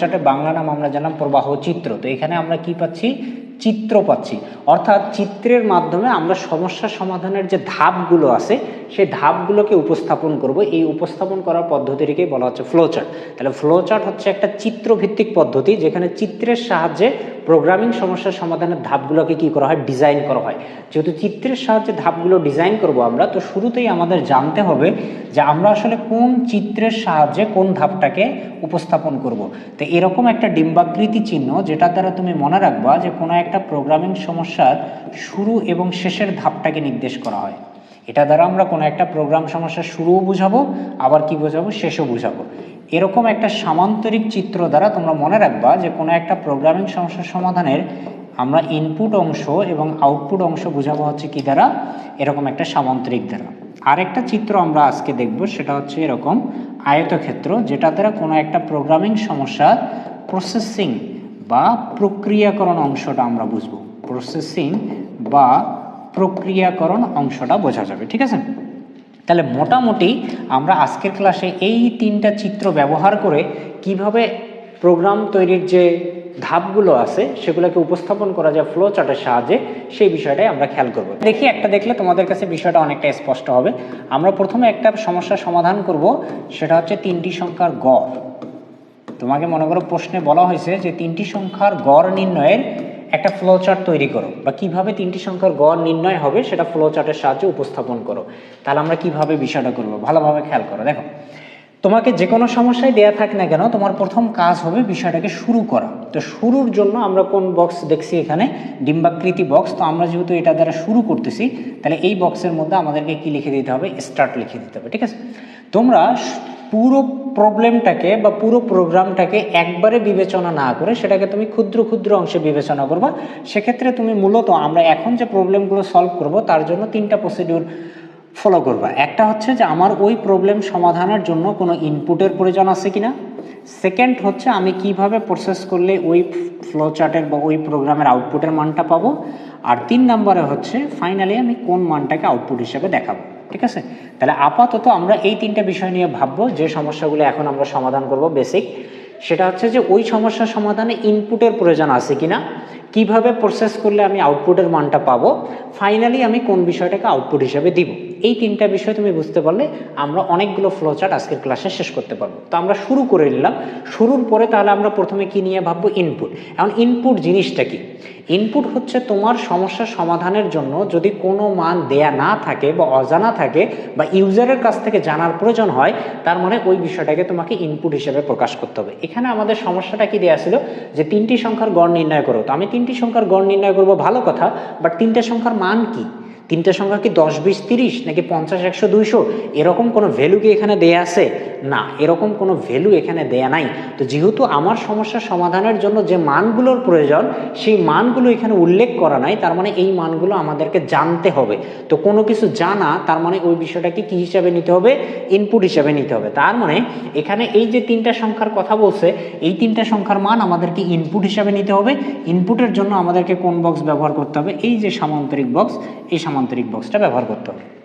চার্টের বাংলা নাম আমরা জানলাম প্রবাহ চিত্র। তো এখানে আমরা কি পাচ্ছি? চিত্র পাচ্ছি। অর্থাৎ চিত্রের মাধ্যমে আমরা সমস্যা সমাধানের যে ধাপগুলো আছে সেই ধাপগুলোকে উপস্থাপন করব। এই উপস্থাপন করার পদ্ধতিটিকে বলা হচ্ছে ফ্লো চার্ট তাহলে ফ্লো চার্ট হচ্ছে একটা চিত্রভিত্তিক পদ্ধতি যেখানে চিত্রের সাহায্যে প্রোগ্রামিং সমস্যার সমাধানের ধাপগুলোকে কি করা হয় ডিজাইন করা হয়। যেহেতু চিত্রের সাহায্যে ধাপগুলো ডিজাইন করব আমরা, তো শুরুতেই আমাদের জানতে হবে যে আমরা আসলে কোন চিত্রের সাহায্যে কোন ধাপটাকে উপস্থাপন করব। তো এরকম একটা ডিম্বাকৃতি চিহ্ন যেটার দ্বারা তুমি মনে রাখবা যে কোনো একটা প্রোগ্রামিং সমস্যার শুরু এবং শেষের ধাপটাকে নির্দেশ করা হয়। এটা দ্বারা আমরা কোনো একটা প্রোগ্রাম সমস্যার শুরুও বুঝাবো, আবার কি বোঝাবো? শেষও বুঝাবো। এরকম একটা সামান্তরিক চিত্র দ্বারা তোমরা মনে রাখবা যে কোনো একটা প্রোগ্রামিং সমস্যার সমাধানের আমরা ইনপুট অংশ এবং আউটপুট অংশ বোঝাবো হচ্ছে কি দ্বারা? এরকম একটা সামান্তরিক দ্বারা। আরেকটা চিত্র আমরা আজকে দেখব, সেটা হচ্ছে এরকম আয়তক্ষেত্র, যেটা দ্বারা কোনো একটা প্রোগ্রামিং সমস্যার প্রসেসিং বা প্রক্রিয়াকরণ অংশটা আমরা বুঝব। প্রসেসিং বা প্রক্রিয়াকরণ অংশটা বোঝা যাবে, ঠিক আছে? তাহলে মোটামুটি আমরা আজকের ক্লাসে এই তিনটা চিত্র ব্যবহার করে কীভাবে প্রোগ্রাম তৈরির যে ধাপগুলো আছে সেগুলোকে উপস্থাপন করা যায় ফ্লো চার্টের সাহায্যে, সেই বিষয়টাই আমরা খেয়াল করব। দেখি, একটা দেখলে তোমাদের কাছে বিষয়টা অনেকটা স্পষ্ট হবে। আমরা প্রথমে একটা সমস্যার সমাধান করব, সেটা হচ্ছে তিনটি সংখ্যার গড়। তোমাকে মনে করো প্রশ্নে বলা হয়েছে যে তিনটি সংখ্যার গড় নির্ণয়ের একটা ফ্লোচার্ট তৈরি করো বা কীভাবে তিনটি সংখ্যার গড় নির্ণয় হবে সেটা ফ্লোচার্টের সাহায্যে উপস্থাপন করো। তাহলে আমরা কীভাবে বিষয়টা করব? ভালোভাবে খেয়াল করো। দেখো, তোমাকে যে কোনো সমস্যায় দেয়া থাক না কেন, তোমার প্রথম কাজ হবে বিষয়টাকে শুরু করা। তো শুরুর জন্য আমরা কোন বক্স দেখছি এখানে? ডিম্বাকৃতি বক্স তো আমরা যেহেতু এটা দ্বারা শুরু করতেছি, তাহলে এই বক্সের মধ্যে আমাদেরকে কি লিখে দিতে হবে? স্টার্ট লিখে দিতে হবে, ঠিক আছে? তোমরা পুরো প্রবলেমটাকে বা পুরো প্রোগ্রামটাকে একবারে বিবেচনা না করে সেটাকে তুমি ক্ষুদ্র ক্ষুদ্র অংশে বিবেচনা করবা। সেক্ষেত্রে তুমি মূলত আমরা এখন যে প্রবলেমগুলো সলভ করব, তার জন্য তিনটা প্রসিডিউর ফলো করবা। একটা হচ্ছে যে আমার ওই প্রবলেম সমাধানের জন্য কোনো ইনপুটের প্রয়োজন আছে কি না সেকেন্ড হচ্ছে আমি কীভাবে প্রসেস করলে ওই ফ্লো চার্টের বা ওই প্রোগ্রামের আউটপুটের মানটা পাবো। আর তিন নম্বরে হচ্ছে ফাইনালি আমি কোন মানটাকে আউটপুট হিসেবে দেখাবো। ঠিক আছে? তাহলে আপাতত আমরা এই তিনটা বিষয় নিয়ে ভাববো, যে সমস্যাগুলো এখন আমরা সমাধান করব বেসিক সেটা হচ্ছে যে ওই সমস্যা সমাধানে ইনপুটের প্রয়োজন আছে কিনা, কীভাবে প্রসেস করলে আমি আউটপুটের মানটা পাবো ফাইনালি আমি কোন বিষয়টাকে আউটপুট হিসাবে দিব। এই তিনটা বিষয় তুমি বুঝতে পারলে আমরা অনেকগুলো ফ্লোচার্ট আজকের ক্লাসে শেষ করতে পারব। তো আমরা শুরু করে নিলাম। শুরুর পরে তাহলে আমরা প্রথমে কি নিয়ে ভাববো? ইনপুট এখন ইনপুট জিনিসটা কি? ইনপুট হচ্ছে তোমার সমস্যা সমাধানের জন্য যদি কোনো মান দেয়া না থাকে বা অজানা থাকে বা ইউজারের কাছ থেকে জানার প্রয়োজন হয়, তার মানে ওই বিষয়টাকে তোমাকে ইনপুট হিসেবে প্রকাশ করতে হবে। এখানে আমাদের সমস্যাটা কি দেওয়া ছিল? যে তিনটি সংখ্যার গড় নির্ণয় করো। তো আমি তিনটি সংখ্যার গড় নির্ণয় করব ভালো কথা বাট তিনটে সংখ্যার মান কি? তিনটে সংখ্যা কি দশ, বিশ, তিরিশ নাকি পঞ্চাশ, একশো, দুইশো? এরকম কোনো ভ্যালু কি এখানে দেয়া আছে? না, এরকম কোনো ভ্যালু এখানে দেয়া নাই। তো যেহেতু আমার সমস্যা সমাধানের জন্য যে মানগুলোর প্রয়োজন, সেই মানগুলো এখানে উল্লেখ করা নাই, তার মানে এই মানগুলো আমাদেরকে জানতে হবে। তো কোনো কিছু জানা, তার মানে ওই বিষয়টাকে কি হিসাবে নিতে হবে? ইনপুট হিসাবে নিতে হবে। তার মানে এখানে এই যে তিনটা সংখ্যার কথা বলছে, এই তিনটা সংখ্যার মান আমাদেরকে ইনপুট হিসাবে নিতে হবে। ইনপুটের জন্য আমাদেরকে কোন বক্স ব্যবহার করতে হবে? এই যে সামান্তরিক বক্স এই সামান্তরিক বক্সটা ব্যবহার করতে হবে।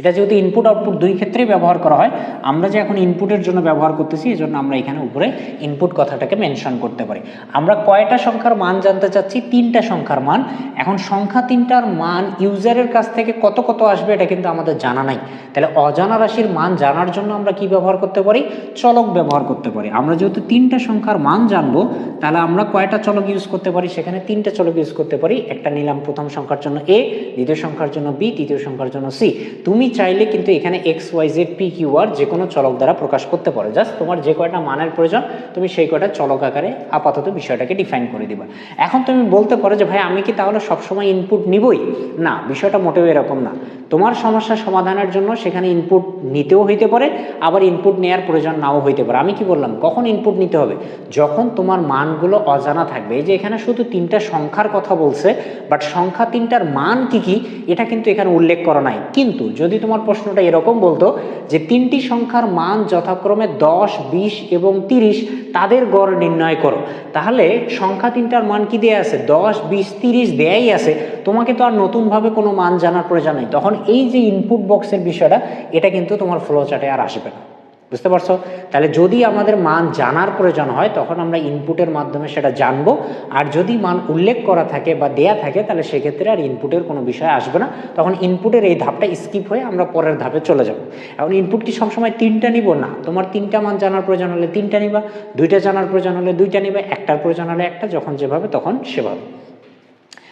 এটা যেহেতু ইনপুট আউটপুট দুই ক্ষেত্রেই ব্যবহার করা হয়, আমরা যে এখন ইনপুটের জন্য ব্যবহার করতেছি এই জন্য আমরা এখানে উপরে ইনপুট কথাটাকে মেনশন করতে পারি। আমরা কয়টা সংখ্যার মান জানতে চাচ্ছি? তিনটা সংখ্যার মান। এখন সংখ্যা তিনটার মান ইউজারের কাছ থেকে কত কত আসবে এটা কিন্তু আমাদের জানা নাই। তাহলে অজানা রাশির মান জানার জন্য আমরা কি ব্যবহার করতে পারি? চলক ব্যবহার করতে পারি। আমরা যেহেতু তিনটা সংখ্যার মান জানব, তাহলে আমরা কয়টা চলক ইউজ করতে পারি? সেখানে তিনটা চলক ইউজ করতে পারি। একটা নিলাম প্রথম সংখ্যার জন্য এ দ্বিতীয় সংখ্যার জন্য বি তৃতীয় সংখ্যার জন্য সি তুমি চাইলে কিন্তু এখানে X Y Z P Q আর যে কোনো চলক দ্বারা প্রকাশ করতে পারো। জাস্ট তোমার যে কয়টা মানের প্রয়োজন, তুমি সেই কয়টা চলক আকারে আপাতত বিষয়টাকে ডিফাইন করে দিবা। এখন তুমি বলতে পারো যে, ভাই, আমি কি তাহলে সবসময় ইনপুট নিবই? না, বিষয়টা মোটেও এরকম না। তোমার সমস্যা সমাধানের জন্য সেখানে ইনপুট নিতেও হইতে পারে, আবার ইনপুট নেওয়ার প্রয়োজন নাও হইতে পারে। আমি কি বললাম? কখন ইনপুট নিতে হবে? যখন তোমার মানগুলো অজানা থাকবে, এই যে এখানে শুধু তিনটা সংখ্যার কথা বলছে বাট সংখ্যা তিনটার মান কি কি, এটা কিন্তু এখানে উল্লেখ করা নাই। কিন্তু যদি তোমার প্রশ্নটা এরকম বলতো যে তিনটি সংখ্যার মান যথাক্রমে দশ, বিশ এবং তিরিশ, তাদের গড় নির্ণয় করো। তাহলে সংখ্যা তিনটার মান কি দেয়া আছে? দশ, বিশ, তিরিশ দেয়াই আছে। তোমাকে তো আর নতুনভাবে কোনো মান জানার প্রয়োজন নেই। তখন এই যে ইনপুট বক্সের বিষয়টা, এটা কিন্তু তোমার ফ্লো চার্টে আর আসবে না। বুঝতে পারছ? তাহলে যদি আমাদের মান জানার প্রয়োজন হয়, তখন আমরা ইনপুটের মাধ্যমে সেটা জানব। আর যদি মান উল্লেখ করা থাকে বা দেয়া থাকে, তাহলে সেক্ষেত্রে আর ইনপুটের কোনো বিষয় আসবে না। তখন ইনপুটের এই ধাপটা স্কিপ হয়ে আমরা পরের ধাপে চলে যাব। এখন ইনপুট কি সবসময় তিনটা নিব? না। তোমার তিনটা মান জানার প্রয়োজন হলে তিনটা নিবা, দুইটা জানার প্রয়োজন হলে দুইটা নিবা, একটার প্রয়োজন হলে একটা, যখন যেভাবে তখন সেভাবে।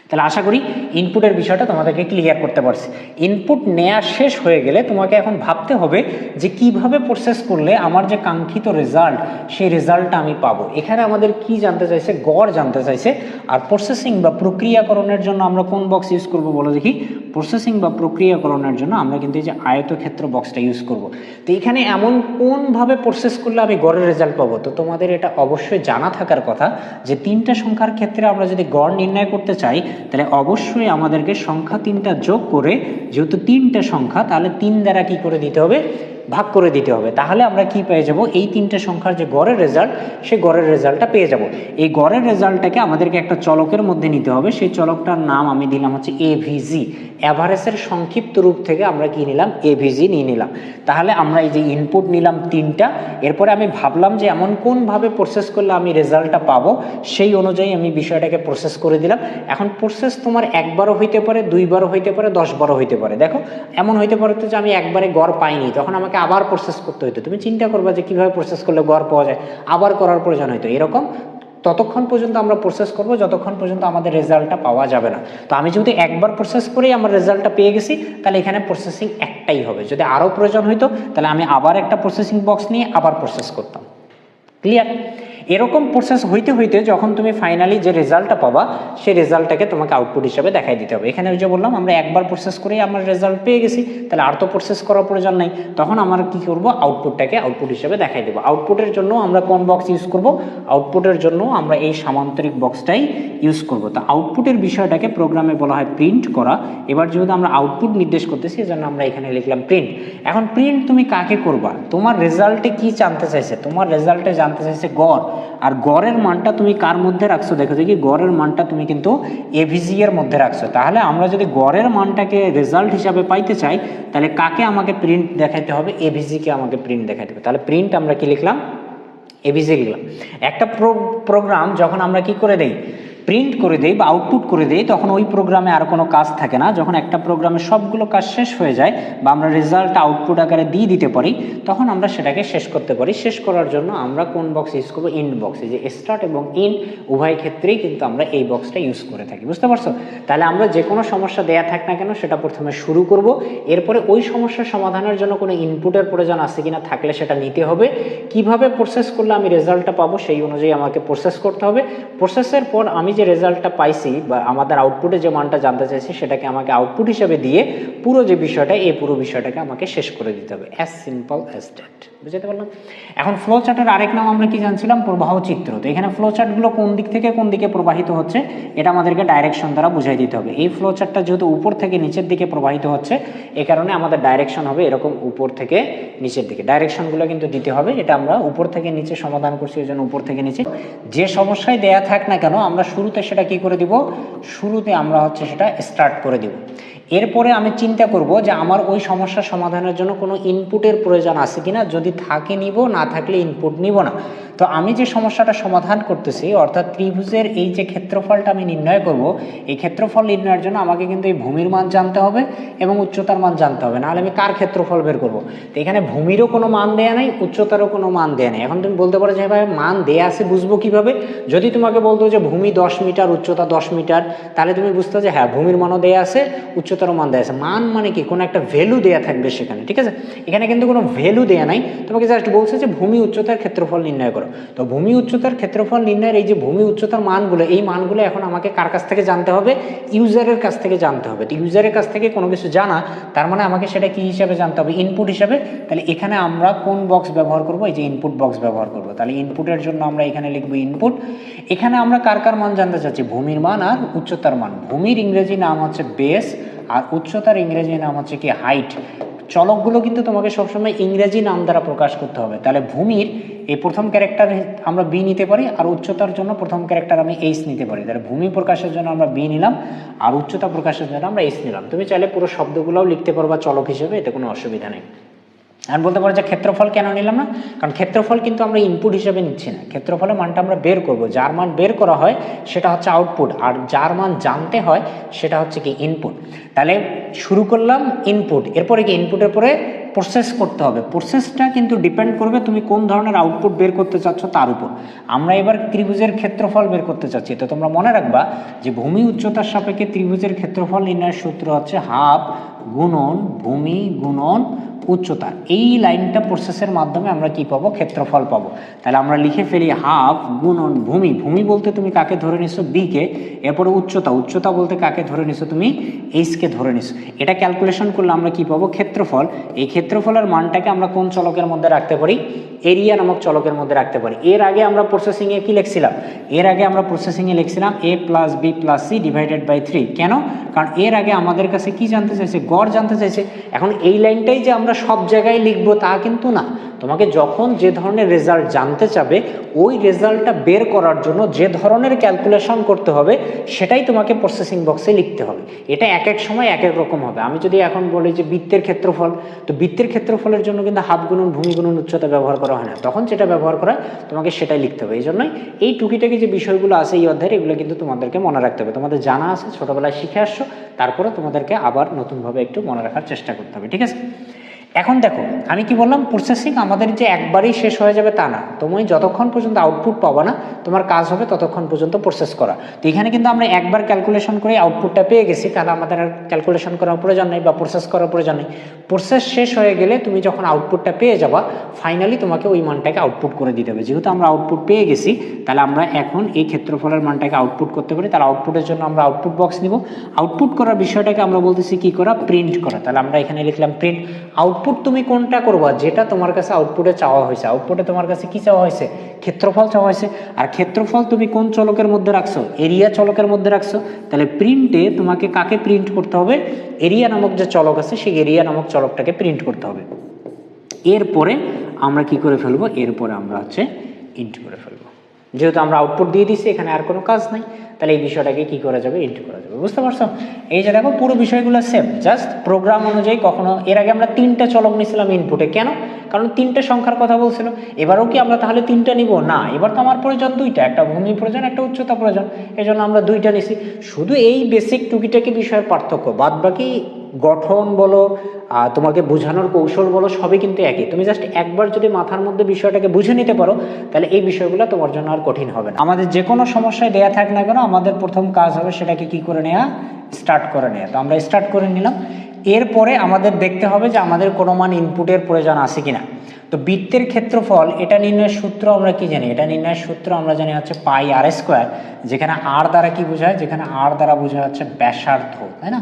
তাহলে আশা করি ইনপুটের বিষয়টা তোমাদেরকে ক্লিয়ার করতে পারছি। ইনপুট নেওয়া শেষ হয়ে গেলে তোমাকে এখন ভাবতে হবে যে কীভাবে প্রসেস করলে আমার যে কাঙ্ক্ষিত রেজাল্ট সেই রেজাল্টটা আমি পাবো। এখানে আমাদের কি জানতে চাইছে? গড় জানতে চাইছে। আর প্রসেসিং বা প্রক্রিয়াকরণের জন্য আমরা কোন বক্স ইউজ করব বলে দেখি। প্রসেসিং বা প্রক্রিয়াকরণের জন্য আমরা কিন্তু এই যে আয়তক্ষেত্র বক্সটা ইউজ করব। তো এখানে এমন কোনভাবে প্রসেস করলে আমি গড়ের রেজাল্ট পাবো? তো তোমাদের এটা অবশ্যই জানা থাকার কথা যে তিনটা সংখ্যার ক্ষেত্রে আমরা যদি গড় নির্ণয় করতে চাই, তাহলে অবশ্যই আমাদেরকে সংখ্যা তিনটা যোগ করে, যেহেতু তিনটা সংখ্যা, তাহলে তিন দ্বারা কি করে দিতে হবে? ভাগ করে দিতে হবে। তাহলে আমরা কি পেয়ে যাব? এই তিনটে সংখ্যার যে গড়ের রেজাল্ট সে গড়ের রেজাল্টটা পেয়ে যাব। এই গড়ের রেজাল্টটাকে আমাদেরকে একটা চলকের মধ্যে নিতে হবে। সেই চলকটার নাম আমি দিলাম হচ্ছে এভিজি অ্যাভারেজের সংক্ষিপ্ত রূপ থেকে আমরা কি নিলাম? এভিজি নিয়ে নিলাম। তাহলে আমরা এই যে ইনপুট নিলাম তিনটা, এরপরে আমি ভাবলাম যে এমন কোনভাবে প্রসেস করলে আমি রেজাল্টটা পাবো, সেই অনুযায়ী আমি বিষয়টাকে প্রসেস করে দিলাম। এখন প্রসেস তোমার একবারও হইতে পারে, দুইবারও হইতে পারে, দশবারও হইতে পারে। দেখো, এমন হইতে পারে তো যে আমি একবারে গড় পাইনি। তখন আমাকে আবার প্রসেস করতে হইতো। তুমি চিন্তা করবা যে কীভাবে প্রসেস করলে গড় পাওয়া যায়। আবার করার প্রয়োজন হইতো। এরকম ততক্ষণ পর্যন্ত আমরা প্রসেস করব, যতক্ষণ পর্যন্ত আমাদের রেজাল্টটা পাওয়া যাবে না। তো আমি যদি একবার প্রসেস করেই আমার রেজাল্টটা পেয়ে গেছি, তাহলে এখানে প্রসেসিং একটাই হবে। যদি আরও প্রয়োজন হইতো, তাহলে আমি আবার একটা প্রসেসিং বক্স নিয়ে আবার প্রসেস করতাম। ক্লিয়ার এরকম প্রসেস হইতে হইতে যখন তুমি ফাইনালি যে রেজাল্টটা পাবা, সেই রেজাল্টটাকে তোমাকে আউটপুট হিসাবে দেখাই দিতে হবে। এখানে ওই যে বললাম, আমরা একবার প্রসেস করেই আমার রেজাল্ট পেয়ে গেছি, তাহলে আর তো প্রসেস করার প্রয়োজন নাই। তখন আমরা কি করব? আউটপুটটাকে আউটপুট হিসাবে দেখাই দেবো। আউটপুটের জন্য আমরা কোন বক্স ইউজ করব? আউটপুটের জন্য আমরা এই সামান্তরিক বক্সটাই ইউজ করব। তো আউটপুটের বিষয়টাকে প্রোগ্রামে বলা হয় প্রিন্ট করা। এবার যেহেতু আমরা আউটপুট নির্দেশ করতেছি, এজন্য আমরা এখানে লিখলাম প্রিন্ট এখন প্রিন্ট তুমি কাকে করবা? তোমার রেজাল্টে কি জানতে চাইছে? তোমার রেজাল্টে জানতে চাইছে গড়। আর গড়ের মানটা তুমি কার মধ্যে রাখছো? দেখো দেখি গড়ের মানটা তুমি কিন্তু এভিজি এর মধ্যে রাখছো। তাহলে আমরা যদি গড়ের মানটাকে রেজাল্ট হিসাবে পাইতে চাই, তাহলে কাকে আমাকে প্রিন্ট দেখাইতে হবে? এভিজিকে আমাকে প্রিন্ট দেখাইতে হবে। তাহলে প্রিন্ট আমরা কি লিখলাম? এভিজি লিখলাম। একটা প্রোগ্রাম যখন আমরা কি করে দেই? প্রিন্ট করে দেই বা আউটপুট করে দেই, তখন ওই প্রোগ্রামে আর কোনো কাজ থাকে না। যখন একটা প্রোগ্রামে সবগুলো কাজ শেষ হয়ে যায় বা আমরা রেজাল্ট আউটপুট আকারে দিয়ে দিতে পারি, তখন আমরা সেটাকে শেষ করতে পারি। শেষ করার জন্য আমরা কোন বক্স ইউজ করব? ইন বক্স যে স্টার্ট এবং ইন উভয় ক্ষেত্রেই কিন্তু আমরা এই বক্সটা ইউজ করে থাকি। বুঝতে পারছ? তাহলে আমরা যে কোনো সমস্যা দেয়া থাক না কেন, সেটা প্রথমে শুরু করব। এরপরে ওই সমস্যার সমাধানের জন্য কোনো ইনপুটের প্রয়োজন আছে কিনা থাকলে সেটা নিতে হবে। কীভাবে প্রসেস করলে আমি রেজাল্টটা পাবো সেই অনুযায়ী আমাকে প্রসেস করতে হবে। প্রসেসের পর আমি যে রেজাল্টটা পাইছি বা আমাদের আউটপুটে যে মানটা জানতে চাইছি, সেটাকে আমাকে আউটপুট হিসেবে দিয়ে পুরো যে বিষয়টা, এই পুরো বিষয়টাকে আমাকে শেষ করে দিতে হবে অ্যাজ সিম্পল অ্যাজ দ্যাট বুঝতে পারলাম? এখন ফ্লো চার্টের আরেক নাম আমরা কি জানছিলাম? প্রবাহ চিত্র। তো এখানে ফ্লো চার্টগুলো কোন দিক থেকে কোন দিকে প্রবাহিত হচ্ছে, এটা আমাদেরকে ডাইরেকশন দ্বারা বুঝাই দিতে হবে। এই ফ্লো চার্টটা যেহেতু উপর থেকে নিচের দিকে প্রবাহিত হচ্ছে, এ কারণে আমাদের ডাইরেকশন হবে এরকম উপর থেকে নিচের দিকে। ডাইরেকশনগুলো কিন্তু দিতে হবে, এটা আমরা উপর থেকে নিচে সমাধান করছি ওই জন্য উপর থেকে নিচে। যে সমস্যায় দেয়া থাক না কেন, আমরা শুরুতে সেটা কি করে দিব? শুরুতে আমরা হচ্ছে সেটা স্টার্ট করে দিব। এরপরে আমি চিন্তা করব যে আমার ওই সমস্যা সমাধানের জন্য কোনো ইনপুটের প্রয়োজন আছে কিনা, যদি থাকে নিব, না থাকলে ইনপুট নিব না। তো আমি যে সমস্যাটা সমাধান করতেছি, অর্থাৎ ত্রিভুজের এই যে ক্ষেত্রফলটা আমি নির্ণয় করব, এই ক্ষেত্রফল নির্ণয়ের জন্য আমাকে কিন্তু এই ভূমির মান জানতে হবে এবং উচ্চতার মান জানতে হবে। নাহলে আমি কার ক্ষেত্রফল বের করব? তো এখানে ভূমিরও কোনো মান দেয়া নাই, উচ্চতারও কোনো মান দেয়া নেই। এখন তুমি বলতে পারো যে ভাই, মান দেয়া আছে, বুঝব কীভাবে? যদি তোমাকে বলতো যে, ভূমি দশ মিটার, উচ্চতা দশ মিটার তাহলে তুমি বুঝতে যে হ্যাঁ ভূমির মানও দেয়া আছে উচ্চতারও মান দেয়া আছে। মান মানে কি? কোনো একটা ভ্যালু দেয়া থাকবে সেখানে, ঠিক আছে? এখানে কিন্তু কোনো ভ্যালু দেয়া নাই। তোমাকে জাস্ট বলছে যে ভূমি উচ্চতার ক্ষেত্রফল নির্ণয় করো। তো ভূমি উচ্চতার ক্ষেত্রফল নির্ণয়ের এই যে ভূমি উচ্চতার মানগুলো, এই মানগুলো এখন আমাকে কার কাছ থেকে জানতে হবে? ইউজারের কাছ থেকে জানতে হবে। তো ইউজারের কাছ থেকে কোনো কিছু জানা, তার মানে আমাকে সেটা কি হিসাবে জানতে হবে? ইনপুট হিসাবে। তাহলে এখানে আমরা কোন বক্স ব্যবহার করব? এই যে ইনপুট বক্স ব্যবহার করব। তাহলে ইনপুটের জন্য আমরা এখানে লিখব ইনপুট এখানে আমরা কার কার মান জানতে চাচ্ছি? ভূমির মান আর উচ্চতার মান। ভূমির ইংরেজি নাম হচ্ছে বেস আর উচ্চতার ইংরেজি নাম হচ্ছে কি হাইট। চলকগুলো কিন্তু তোমাকে সবসময় ইংরেজি নাম দ্বারা প্রকাশ করতে হবে। তাহলে ভূমির এই প্রথম ক্যারেক্টার আমরা বি নিতে পারি আর উচ্চতার জন্য প্রথম ক্যারেক্টার আমি এইস নিতে পারি। তাহলে ভূমি প্রকাশের জন্য আমরা বি নিলাম আর উচ্চতা প্রকাশের জন্য আমরা এইস নিলাম। তুমি চাইলে পুরো শব্দগুলোও লিখতে পারো বা চলক হিসেবে, এতে কোনো অসুবিধা নেই। আর বলতে পারো যে ক্ষেত্রফল কেন নিলাম না? কারণ ক্ষেত্রফল কিন্তু আমরা ইনপুট হিসেবে নিচ্ছি না। ক্ষেত্রফলের মানটা আমরা বের করব। যার মান বের করা হয়, সেটা হচ্ছে আউটপুট আর যার মান জানতে হয়, সেটা হচ্ছে কি ইনপুট তাহলে শুরু করলাম ইনপুট এরপরে কি ইনপুটের পরে প্রসেস করতে হবে। প্রসেসটা কিন্তু ডিপেন্ড করবে তুমি কোন ধরনের আউটপুট বের করতে চাচ্ছ তার উপর। আমরা এবার ত্রিভুজের ক্ষেত্রফল বের করতে চাচ্ছি। তো তোমরা মনে রাখবা যে ভূমি উচ্চতার সাপেক্ষে ত্রিভুজের ক্ষেত্রফল নির্ণয়ের সূত্র হচ্ছে হাফ গুণন ভূমি গুণন উচ্চতা, এই লাইনটা প্রসেসের মাধ্যমে আমরা কি পাবো? ক্ষেত্রফল পাবো। তাহলে আমরা লিখে ফেলি হাফ গুণন ভূমি। ভূমি বলতে তুমি কাকে ধরে নিছো? বি কে। এরপরে উচ্চতা। উচ্চতা বলতে কাকে ধরে নিছো তুমি? এইচ কে ধরে নিছো। এটা ক্যালকুলেশন করলে আমরা কি পাবো? ক্ষেত্রফল। এই ক্ষেত্রফলের মানটাকে আমরা কোন চলকের মধ্যে রাখতে পারি? এরিয়া নামক চলকের মধ্যে রাখতে পারি। এর আগে আমরা প্রসেসিংয়ে কি লিখছিলাম? এর আগে আমরা প্রসেসিংয়ে লিখছিলাম A plus B plus C divided by three কেন? কারণ এর আগে আমাদের কাছে কি জানতে চাইছে? গড় জানতে চাইছে। এখন এই লাইনটাই যে আমরা সব জায়গায় লিখব তা কিন্তু না। তোমাকে যখন যে ধরনের রেজাল্ট জানতে চাবে, ওই রেজাল্টটা বের করার জন্য যে ধরনের ক্যালকুলেশন করতে হবে, সেটাই তোমাকে প্রসেসিং বক্সে লিখতে হবে। এটা এক এক সময় এক এক রকম হবে। আমি যদি এখন বলি যে বৃত্তের ক্ষেত্রফল, তো বৃত্তের ক্ষেত্রফলের জন্য কিন্তু হাফ গুণন ভূমি গুণন উচ্চতা ব্যবহার করা হয় না। তখন যেটা ব্যবহার করা তোমাকে সেটাই লিখতে হবে। এই জন্যই এই টুকিটাকি যে বিষয়গুলো আছে এই অধ্যায়ের, এগুলো কিন্তু তোমাদেরকে মনে রাখতে হবে। তোমাদের জানা আছে, ছোটোবেলায় শিখে আসছো, তারপরে তোমাদেরকে আবার নতুনভাবে একটু মনে রাখার চেষ্টা করতে হবে। ঠিক আছে? এখন দেখো, আমি কি বললাম? প্রসেসিং আমাদের যে একবারেই শেষ হয়ে যাবে তা না। তুমি যতক্ষণ পর্যন্ত আউটপুট পাবা না, তোমার কাজ হবে ততক্ষণ পর্যন্ত প্রসেস করা। তো এখানে কিন্তু আমরা একবার ক্যালকুলেশন করে আউটপুটটা পেয়ে গেছি, তাহলে আমাদের আর ক্যালকুলেশন করার প্রয়োজন নেই বা প্রসেস করার প্রয়োজন নেই। প্রসেস শেষ হয়ে গেলে তুমি যখন আউটপুটটা পেয়ে যাবা ফাইনালি তোমাকে ওই মানটাকে আউটপুট করে দিতে হবে। যেহেতু আমরা আউটপুট পেয়ে গেছি, তাহলে আমরা এখন এই ক্ষেত্রফলের মানটাকে আউটপুট করতে পারি। তাহলে আউটপুটের জন্য আমরা আউটপুট বক্স নিব। আউটপুট করার বিষয়টাকে আমরা বলতেছি কি করা? প্রিন্ট করা। তাহলে আমরা এখানে লিখলাম প্রিন্ট আউটপুট তুমি কোনটা করবা? যেটা তোমার কাছে আউটপুটে চাওয়া হয়েছে। আউটপুটে তোমার কাছে কি চাওয়া হয়েছে? ক্ষেত্রফল চাওয়া হয়েছে। আর ক্ষেত্রফল তুমি কোন চলকের মধ্যে রাখছো? এরিয়া চলকের মধ্যে রাখছো। তাহলে প্রিন্টে তোমাকে কাকে প্রিন্ট করতে হবে? এরিয়া নামক যে চলক আছে, সেই এরিয়া নামক চলকটাকে প্রিন্ট করতে হবে। এরপরে আমরা কি করে ফেলব? এরপরে আমরা হচ্ছে ইন্ট করে ফেলব। যেহেতু আমরা আউটপুট দিয়ে দিচ্ছি এখানে আর কোনো কাজ নাই। তাহলে এই বিষয়টাকে কি করা যাবে ইন্ট করা যাবে। বুঝতে পারছ? এই যে দেখো, পুরো বিষয়গুলো সেম জাস্ট প্রোগ্রাম অনুযায়ী কখনো, এর আগে আমরা তিনটা চলক নিয়েছিলাম ইনপুটে কেন? কারণ তিনটে সংখ্যার কথা বলছিল। এবারও কি আমরা তাহলে তিনটা নিব? না, এবার তো আমার প্রয়োজন দুইটা, একটা ভূমি প্রয়োজন, একটা উচ্চতা প্রয়োজন। এই জন্য আমরা দুইটা নিছি। শুধু এই বেসিক টুকিটাকি বিষয়ের পার্থক্য বাদ বাকি গঠন বলো তোমাকে বোঝানোর কৌশল বলো, সবই কিন্তু একই। তুমি জাস্ট একবার যদি মাথার মধ্যে বিষয়টাকে বুঝে নিতে পারো, তাহলে এই বিষয়গুলো তোমার জন্য আর কঠিন হবে না। আমাদের যে কোনো সমস্যায় দেয়া থাক না কেন আমাদের প্রথম কাজ হবে সেটাকে কি করে নেওয়া স্টার্ট করে নেওয়া তো আমরা স্টার্ট করে নিলাম। এরপরে আমাদের দেখতে হবে যে আমাদের কোনো মান ইনপুটের প্রয়োজন আছে কিনা। তো বৃত্তের ক্ষেত্রফল, এটা নির্ণয়ের সূত্র আমরা কি জানি? এটা নির্ণয়ের সূত্র আমরা জানি হচ্ছে পাই আর স্কোয়ার যেখানে আর দ্বারা কি বোঝায়? যেখানে আর দ্বারা বোঝা হচ্ছে ব্যাসার্ধ, তাই না?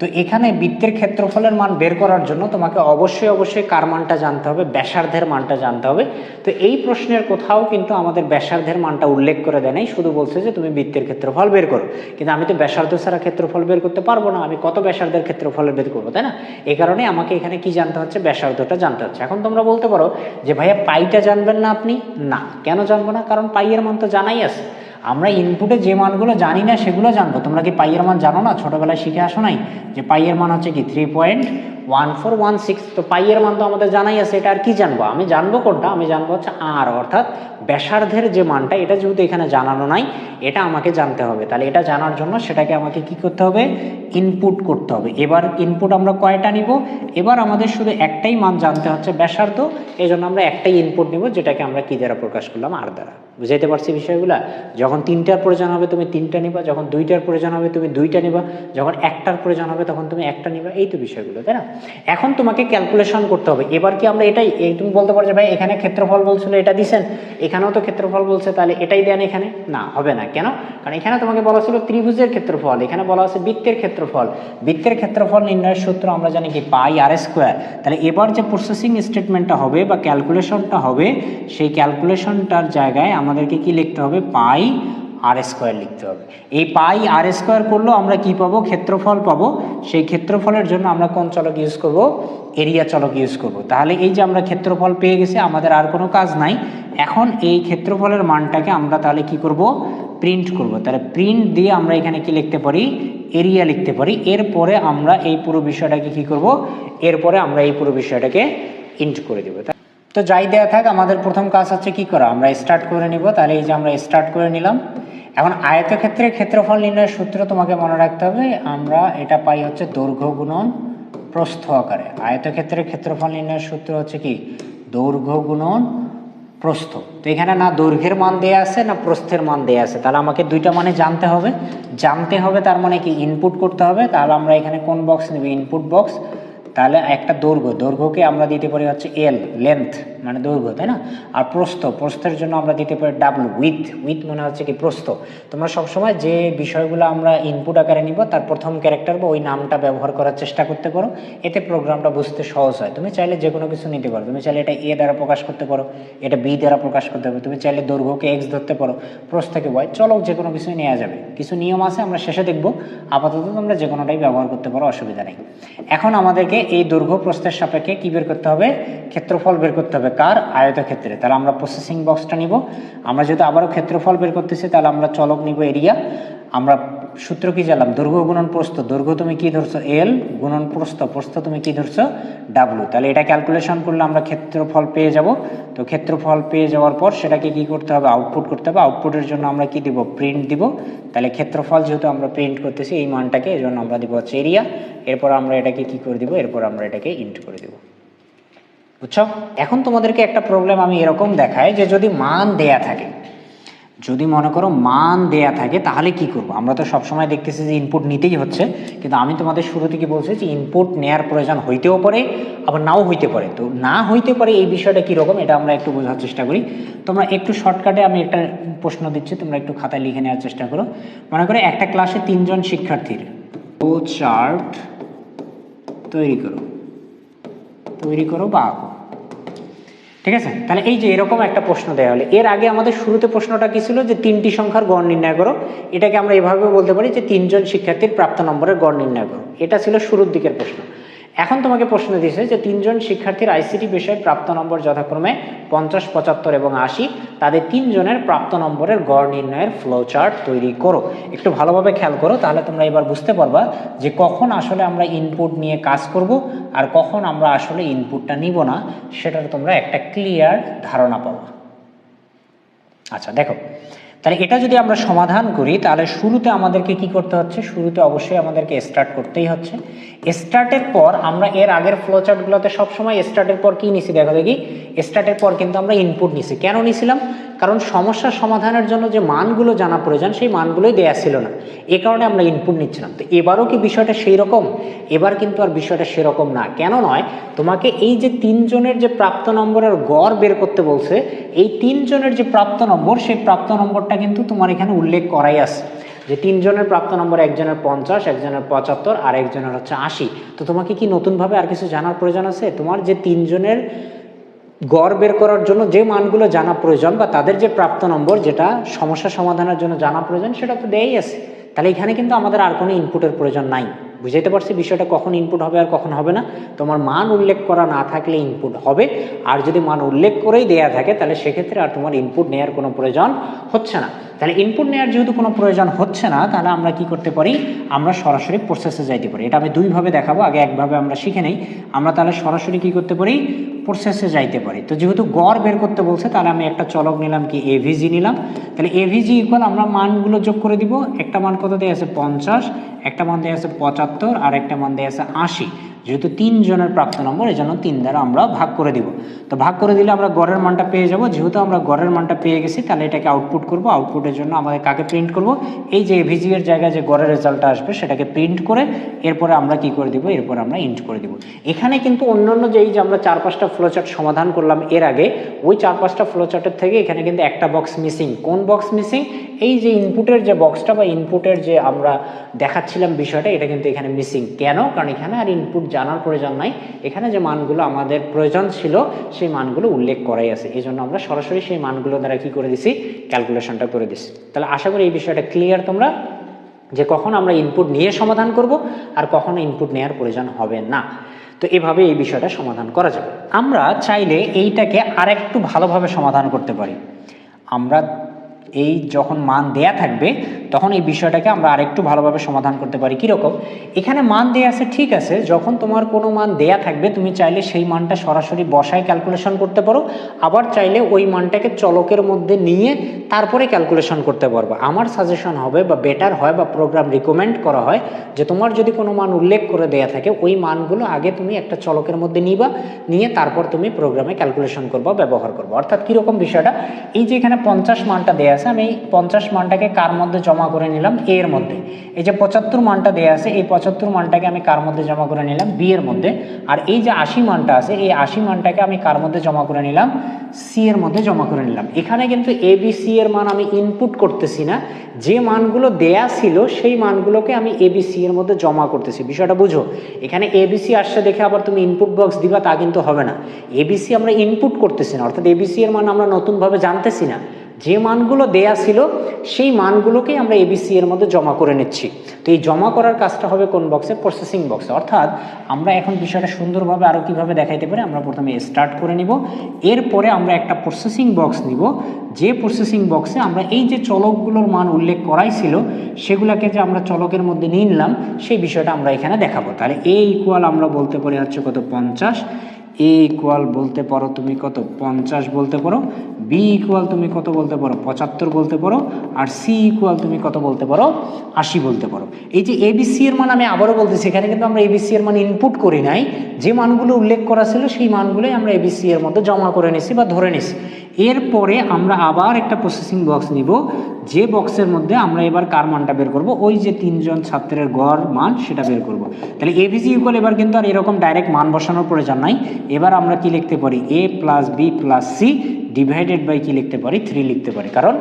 তো এখানে বৃত্তের ক্ষেত্রফলের মান বের করার জন্য তোমাকে অবশ্যই অবশ্যই কার মানটা জানতে হবে? ব্যাসার্ধের মানটা জানতে হবে। তো এই প্রশ্নের কোথাও কিন্তু আমাদের ব্যাসার্ধের মানটা উল্লেখ করে দেয় নাই, শুধু বলছে যে তুমি বৃত্তের ক্ষেত্রফল বের করো। কিন্তু আমি তো ব্যাসার্ধ ছাড়া ক্ষেত্রফল বের করতে পারব না, আমি কত ব্যাসার্ধের ক্ষেত্রফল বের করব, তাই না? এই কারণে আমাকে এখানে কি জানতে হচ্ছে? ব্যাসার্ধটা জানতে হচ্ছে। এখন তোমরা বলতে পারো যে ভাইয়া পাইটা জানবেন না আপনি? না। কেন জানব না? কারণ পাইয়ের মান তো জানাই আছে। আমরা ইনপুটে যে মানগুলো জানি না সেগুলো জানব। তোমরা কি পাইয়ের মান জানো না? ছোটোবেলায় শিখে আসো নাই? যে পাইয়ের মান হচ্ছে কি? Three point one four one six তো পাইয়ের মান তো আমাদের জানাই আছে, এটা আর কি জানব? আমি জানব কোনটা? আমি জানব হচ্ছে আর অর্থাৎ ব্যাসার্ধের যে মানটা, এটা যেহেতু এখানে জানানো নাই, এটা আমাকে জানতে হবে। তাহলে এটা জানার জন্য সেটাকে আমাকে কি করতে হবে? ইনপুট করতে হবে। এবার ইনপুট আমরা কয়টা নিব? এবার আমাদের শুধু একটাই মান জানতে হচ্ছে ব্যাসার্ধ। এই জন্য আমরা একটাই ইনপুট নিব, যেটাকে আমরা কি দ্বারা প্রকাশ করলাম? আর দ্বারা। বুঝাইতে পারছি বিষয়গুলো? যখন তিনটার প্রয়োজন হবে, তুমি তিনটা নিবা। যখন দুইটার প্রয়োজন হবে, তুমি দুইটা নিবা। যখন একটার প্রয়োজন হবে, তখন তুমি একটা নিবা। এই তো বিষয়গুলো, তাই না? এখন তোমাকে ক্যালকুলেশন করতে হবে। এবার কি আমরা এটাই তুমি বলতে পারো যে ভাই, এখানে ক্ষেত্রফল বলছিল, এটা দিছেন। এখানেও তো ক্ষেত্রফল বলছে তাহলে এটাই দেন এখানে? না, হবে না। কেন? কারণ এখানে তোমাকে বলা ছিল ত্রিভুজের ক্ষেত্রফল। এখানে বলা আছে বৃত্তের ক্ষেত্রফল। বৃত্তের ক্ষেত্রফল নির্ণয়ের সূত্র আমরা জানি কি? Pi R square. তাহলে এবার যে প্রসেসিং স্টেটমেন্টটা হবে বা ক্যালকুলেশনটা হবে, সেই ক্যালকুলেশনটার জায়গায় আমাদেরকে কি লিখতে হবে? পাই আর স্কোয়ার লিখতে হবে। এই পাই আর স্কোয়ার করলেও আমরা কি পাবো? ক্ষেত্রফল পাবো। সেই ক্ষেত্রফলের জন্য আমরা কোন চলক ইউজ করব? এরিয়া চলক ইউজ করব। তাহলে এই যে আমরা ক্ষেত্রফল পেয়ে গেছি, আমাদের আর কোনো কাজ নাই। এখন এই ক্ষেত্রফলের মানটাকে আমরা তাহলে কি করব? প্রিন্ট করব। তাহলে প্রিন্ট দিয়ে আমরা এখানে কি লিখতে পারি? এরিয়া লিখতে পারি। এরপরে আমরা এই পুরো বিষয়টাকে কি করব? এরপরে আমরা এই পুরো বিষয়টাকে ইন্ট করে দিব। তো যাই দেয়া থাক, আমাদের প্রথম কাজ হচ্ছে কি করা? আমরা স্টার্ট করে নিব। তাহলে এই যে আমরা স্টার্ট করে নিলাম। এখন আয়তক্ষেত্রের ক্ষেত্রফল নির্ণয়ের সূত্র তোমাকে মনে রাখতে হবে। আমরা এটা পাই হচ্ছে দৈর্ঘ্য গুণন প্রস্থ আকারে। আয়তক্ষেত্রের ক্ষেত্রফল নির্ণয়ের সূত্র হচ্ছে কি? দৈর্ঘ্য গুণন প্রস্থ। তো এখানে না দৈর্ঘ্যের মান দেয়া আছে, না প্রস্থের মান দেয়া আছে। তাহলে আমাকে দুইটা মানে জানতে হবে। জানতে হবে তার মানে কি? ইনপুট করতে হবে। তাহলে আমরা এখানে কোন বক্স নেব? ইনপুট বক্স তাহলে একটা দৈর্ঘ্য দৈর্ঘ্যকে আমরা দিতে পারি হচ্ছে এল লেন্থ মানে দৈর্ঘ্য, তাই না? আর প্রস্থ, প্রস্থের জন্য আমরা দিতে পারি ডাব্লু উইথ উইথ মানে হচ্ছে কি প্রস্থ। তোমরা সবসময় যে বিষয়গুলো আমরা ইনপুট আকারে নিব, তার প্রথম ক্যারেক্টার বা ওই নামটা ব্যবহার করার চেষ্টা করতে পারো। এতে প্রোগ্রামটা বুঝতে সহজ হয়। তুমি চাইলে যে কোনো কিছু নিতে পারো। তুমি চাইলে এটা এ দ্বারা প্রকাশ করতে পারো, এটা বি দ্বারা প্রকাশ করতে পারো। তুমি চাইলে দৈর্ঘ্যকে এক্স ধরতে পারো প্রস্থকে ওয়াই চলো যে কোনো কিছুই নেওয়া যাবে। কিছু নিয়ম আছে, আমরা শেষে দেখব। আপাতত তোমরা যে কোনোটাই ব্যবহার করতে পারো, অসুবিধা নেই। এখন আমাদেরকে এই দৈর্ঘ্য প্রস্থের সাপেক্ষে কি বের করতে হবে? ক্ষেত্রফল বের করতে হবে। কার আয়তক্ষেত্রে, তাহলে আমরা প্রসেসিং বক্সটা নিব। আমরা যদি আবারও ক্ষেত্রফল বের করতেছি, তাহলে আমরা চলক নিব এরিয়া আমরা সূত্র কি জানলাম? দৈর্ঘ্য গুণন প্রস্থ। দৈর্ঘ্য তুমি কি ধরছো? এল গুণন প্রস্থ। প্রস্থ তুমি কি ধরছো? ডাব্লু তাহলে এটা ক্যালকুলেশন করলে আমরা ক্ষেত্রফল পেয়ে যাব। তো ক্ষেত্রফল পেয়ে যাওয়ার পর সেটাকে কি করতে হবে? আউটপুট করতে হবে। আউটপুটের জন্য আমরা কি দিব? প্রিন্ট দিব। তাহলে ক্ষেত্রফল যেহেতু আমরা প্রিন্ট করতেছি, এই মানটাকে এই জন্য আমরা দিব হচ্ছে এরিয়া এরপর আমরা এটাকে কি করে দিব? এরপর আমরা এটাকে ইন্ট করে দিব। বুঝছ? এখন তোমাদেরকে একটা প্রবলেম আমি এরকম দেখাই যে যদি মান দেয়া থাকে, যদি মনে করো মান দেয়া থাকে, তাহলে কি করব? আমরা তো সবসময় দেখতেছি যে ইনপুট নিতেই হচ্ছে, কিন্তু আমি তোমাদের শুরু থেকে বলছি যে ইনপুট নেয়ার প্রয়োজন হইতেও পারে, আবার নাও হইতে পারে। তো না হইতে পারে এই বিষয়টা কীরকম এটা আমরা একটু বোঝার চেষ্টা করি। তোমরা একটু শর্টকাটে আমি একটা প্রশ্ন দিচ্ছি, তোমরা একটু খাতায় লিখে নেওয়ার চেষ্টা করো। মনে করো একটা ক্লাসে তিনজন শিক্ষার্থীর ও চার্ট তৈরি করো। তৈরি করো বা আঁকো। ঠিক আছে? তাহলে এই যে এরকম একটা প্রশ্ন দেওয়া হলে। এর আগে আমাদের শুরুতে প্রশ্নটা কি ছিল যে তিনটি সংখ্যার গড় নির্ণয় করো? এটাকে আমরা এভাবেও বলতে পারি যে তিনজন শিক্ষার্থীর প্রাপ্ত নম্বরের গড় নির্ণয় করো। এটা ছিল শুরুর দিকের প্রশ্ন। এখন তোমাকে প্রশ্ন দিয়েছে যে তিনজন শিক্ষার্থীর আইসিটি বিষয়ে প্রাপ্ত নম্বর যথাক্রমে পঞ্চাশ, পঁচাত্তর এবং আশি। তাদের তিনজনের প্রাপ্ত নম্বরের গড় নির্ণয়ের ফ্লো চার্ট তৈরি করো। একটু ভালোভাবে খেয়াল করো, তাহলে তোমরা এবার বুঝতে পারবা যে কখন আসলে আমরা ইনপুট নিয়ে কাজ করব আর কখন আমরা আসলে ইনপুটটা নিব না, সেটার তোমরা একটা ক্লিয়ার ধারণা পাবো। আচ্ছা দেখো, তাহলে এটা যদি আমরা সমাধান করি, তাহলে শুরুতে আমাদেরকে কি করতে হচ্ছে? শুরুতে অবশ্যই আমাদেরকে স্টার্ট করতেই হচ্ছে। স্টার্টের পর আমরা এর আগের ফ্লোচার্টগুলোতে সবসময় স্টার্টের পর কি নিছি? দেখো দেখি। স্টার্টের পর কিন্তু আমরা ইনপুট নিছি। কেন নিছিলাম? কারণ সমস্যার সমাধানের জন্য যে মানগুলো জানা প্রয়োজন, সেই মানগুলোই দেয়া ছিল না। এ কারণে আমরা ইনপুট নিচ্ছিলাম। তো এবারও কি বিষয়টা সেই রকম এবার কিন্তু আর বিষয়টা সেরকম না। কেন নয়, তোমাকে এই যে তিনজনের যে প্রাপ্ত নম্বরের গড় বের করতে বলছে, এই তিনজনের যে প্রাপ্ত নম্বর, সেই প্রাপ্ত নম্বরটা কিন্তু তোমার এখানে উল্লেখ করাই আছে। যে তিনজনের প্রাপ্ত নম্বর একজনের পঞ্চাশ, একজনের পঁচাত্তর, আর একজনের হচ্ছে আশি। তো তোমাকে কি নতুনভাবে আর কিছু জানার প্রয়োজন আছে? তোমার যে তিনজনের গড় বের করার জন্য যে মানগুলো জানা প্রয়োজন বা তাদের যে প্রাপ্ত নম্বর যেটা সমস্যা সমাধানের জন্য জানা প্রয়োজন, সেটা তো দেয়াই আছে। তাহলে এখানে কিন্তু আমাদের আর কোনো ইনপুটের প্রয়োজন নাই। বুঝাইতে পারছি বিষয়টা কখন ইনপুট হবে আর কখন হবে না। তোমার মান উল্লেখ করা না থাকলে ইনপুট হবে। আর যদি মান উল্লেখ করেই দেয়া থাকে, তাহলে সেক্ষেত্রে আর তোমার ইনপুট নেওয়ার কোনো প্রয়োজন হচ্ছে না। তাহলে ইনপুট নেওয়ার যেহেতু কোনো প্রয়োজন হচ্ছে না, তাহলে আমরা কি করতে পারি? আমরা সরাসরি প্রসেসে যাইতে পারি। এটা আমি দুইভাবে দেখাবো, আগে একভাবে আমরা শিখে নেই। আমরা তাহলে সরাসরি কি করতে পারি? প্রসেসে যাইতে পারি। তো যেহেতু গড় বের করতে বলছে, তাহলে আমি একটা চলক নিলাম কি এভিজি নিলাম। তাহলে এভিজি ইকুয়াল আমরা মানগুলো যোগ করে দিব। একটা মান কত দেওয়া আছে পঞ্চাশ, একটা মান দেওয়া আছে পঁচাত্তর, আর একটা মান দেওয়া আছে আশি। যেহেতু তিনজনের প্রাপ্ত নম্বর এই জন্য তিন দ্বারা আমরা ভাগ করে দিব। তো ভাগ করে দিলে আমরা গড়ের মানটা পেয়ে যাব। যেহেতু আমরা গড়ের মানটা পেয়ে গেছি, তাহলে এটাকে আউটপুট করব। আউটপুটের জন্য আমাদের কাকে প্রিন্ট করব? এই যে এভিজি এর জায়গায় যে গড়ের রেজাল্টটা আসবে, সেটাকে প্রিন্ট করে এরপরে আমরা কি করে দিব? এরপর আমরা ইন্ট করে দিব। এখানে কিন্তু অন্যান্য যে এই যে আমরা চার পাঁচটা ফ্লোচার্ট সমাধান করলাম এর আগে, ওই চার পাঁচটা ফ্লোচার্টের থেকে এখানে কিন্তু একটা বক্স মিসিং কোন বক্স মিসিং এই যে ইনপুটের যে বক্সটা বা ইনপুটের যে আমরা দেখাচ্ছিলাম বিষয়টা, এটা কিন্তু এখানে মিসিং কেন? কারণ এখানে আর ইনপুট জানার প্রয়োজন নাই। এখানে যে মানগুলো আমাদের প্রয়োজন ছিল, সেই মানগুলো উল্লেখ করাই আছে। এই জন্য আমরা সরাসরি সেই মানগুলো দ্বারা কি করে দিছি? ক্যালকুলেশনটা করে দিছি। তাহলে আশা করি এই বিষয়টা ক্লিয়ার তোমরা, যে কখন আমরা ইনপুট নিয়ে সমাধান করব আর কখন ইনপুট নেওয়ার প্রয়োজন হবে না। তো এভাবে এই বিষয়টা সমাধান করা যাবে। আমরা চাইলে এইটাকে আরেকটু ভালোভাবে সমাধান করতে পারি। আমরা এই যখন মান দেয়া থাকবে, তখন এই বিষয়টাকে আমরা আরেকটু ভালোভাবে সমাধান করতে পারি। কীরকম? এখানে মান দেয়া আছে, ঠিক আছে। যখন তোমার কোনো মান দেয়া থাকবে, তুমি চাইলে সেই মানটা সরাসরি বসায় ক্যালকুলেশন করতে পারো। আবার চাইলে ওই মানটাকে চলকের মধ্যে নিয়ে তারপরে ক্যালকুলেশন করতে পারব। আমার সাজেশন হবে বা বেটার হয় বা প্রোগ্রাম রিকমেন্ড করা হয় যে তোমার যদি কোনো মান উল্লেখ করে দেয়া থাকে, ওই মানগুলো আগে তুমি একটা চলকের মধ্যে নিবা, নিয়ে তারপর তুমি প্রোগ্রামে ক্যালকুলেশন করবা, ব্যবহার করব। অর্থাৎ কীরকম বিষয়টা? এই যে এখানে পঞ্চাশ মানটা দেয়া আছে, আমি পঞ্চাশ মানটাকে কার মধ্যে জমা করে নিলাম? এ এর মধ্যে। এই যে পঁচাত্তর মানটা দেয়া আছে, এই পঁচাত্তর মানটাকে আমি কার মধ্যে জমা করে নিলাম? বি এর মধ্যে। আর এই যে আশি মানটা আছে, এই আশি মানটাকে আমি কার মধ্যে জমা করে নিলাম? সি এর মধ্যে জমা করে নিলাম। এখানে কিন্তু এ বি সি এর মান আমি ইনপুট করতেছি না। যে মানগুলো দেয়া ছিল, সেই মানগুলোকে আমি এ বি সি এর মধ্যে জমা করতেছি। বিষয়টা বুঝো? এখানে এ বি সি আসছে দেখে আবার তুমি ইনপুট বক্স দিবা, তা কিন্তু হবে না। এবিসি আমরা ইনপুট করতেছি না। অর্থাৎ এবিসি এর মান আমরা নতুনভাবে জানতেছি না। যে মানগুলো দেয়া ছিল, সেই মানগুলোকেই আমরা এবিসি এর মধ্যে জমা করে নিচ্ছি। তো এই জমা করার কাজটা হবে কোন বক্সে প্রসেসিং বক্সে অর্থাৎ আমরা এখন বিষয়টা সুন্দরভাবে আরও কীভাবে দেখাইতে পারি, আমরা প্রথমে স্টার্ট করে নিব। এরপরে আমরা একটা প্রসেসিং বক্স নিব। যে প্রসেসিং বক্সে আমরা এই যে চলকগুলোর মান উল্লেখ করাই ছিল, সেগুলোকে যে আমরা চলকের মধ্যে নিয়ে নিলাম, সেই বিষয়টা আমরা এখানে দেখাবো। তাহলে এ ইকুয়াল আমরা বলতে পারি হচ্ছে কত? পঞ্চাশ। এ ইকুয়াল বলতে পারো তুমি কত? পঞ্চাশ বলতে পারো। বি ইকুয়াল তুমি কত বলতে পারো? পঁচাত্তর বলতে পারো। আর সি ইকুয়াল তুমি কত বলতে পারো? আশি বলতে পারো। এই যে এবিসি এর মান আমি আবারও বলতেছি, এখানে কিন্তু আমরা এবিসি এর মান ইনপুট করি নাই। যে মানগুলো উল্লেখ করা ছিল, সেই মানগুলোই আমরা এবিসি এর মধ্যে জমা করে নিছি বা ধরে নিছি। এরপরে আমরা আবার একটা প্রসেসিং বক্স নিব, যে বক্সের মধ্যে আমরা এবার কার মানটা বের করব? ওই যে তিনজন ছাত্রের গড় মান সেটা বের করব। তাহলে এভিজি ইকুয়াল এবার কিন্তু আর এরকম ডাইরেক্ট মান বসানোর প্রয়োজন নাই। এবার আমরা কি লিখতে পারি? A plus B plus C divided by কি লিখতে পারি? থ্রি লিখতে পারি। কারণ